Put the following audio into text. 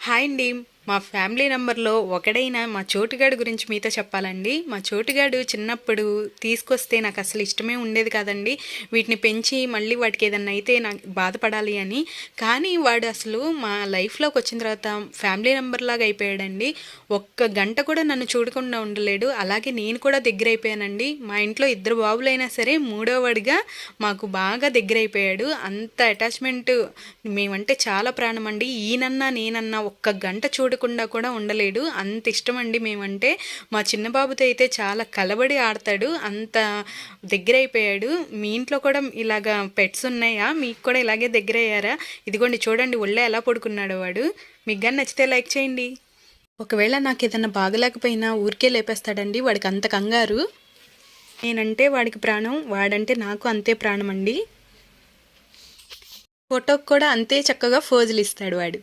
Hi అండి. మా family నెంబర్లో ఒకడైన మా చోటుగాడు గురించి మీతో చెప్పాలండి. మా చోటుగాడు చిన్నప్పుడు తీసుకొస్తే నాకు అసలు ఇష్టమే ఉండేది కాదండి. వీటిని పెంచి మళ్ళీ వాటికి ఏదన్నా అయితే నాకు బాధపడాలి అని. కానీ వాడు అసలు మా లైఫ్లోకి వచ్చిన తర్వాత ఫ్యామిలీ నెంబర్ లాగా అయిపోయాడండి. ఒక్క గంట కూడా నన్ను చూడకుండా ఉండలేడు. అలాగే నేను కూడా దగ్గర అయిపోయానండి మా ఇంట్లో ఇద్దరు బాబులైనా సరే మూడోవాడిగా మాకు బాగా దగ్గర అయిపోయాడు అంత అటాచ్మెంట్ మేమంటే చాలా ప్రాణం అండి ఈయనన్నా నేనన్నా ఒక్క గంట చూడకుండా కూడా ఉండలేడు. అంత ఇష్టం అండి మేమంటే. మా చిన్న బాబుతో అయితే చాలా కలబడి ఆడతాడు. అంత దగ్గర అయిపోయాడు మీ ఇంట్లో కూడా ఇలాగా పెట్స్ ఉన్నాయా? మీకు కూడా ఇలాగే దగ్గర అయ్యారా ఇదిగోండి చూడండి ఒళ్ళే ఎలా పడుకున్నాడు వాడు. మీకు కానీ నచ్చితే లైక్ చేయండి. ఒకవేళ నాకు ఏదైనా బాగలేకపోయినా ఊరికే లేపేస్తాడండి. వాడికి అంత కంగారు. నేనంటే వాడికి ప్రాణం. వాడంటే నాకు అంతే ప్రాణం అండి ఫోటోకి కూడా అంతే చక్కగా ఫోజులు ఇస్తాడు వాడు.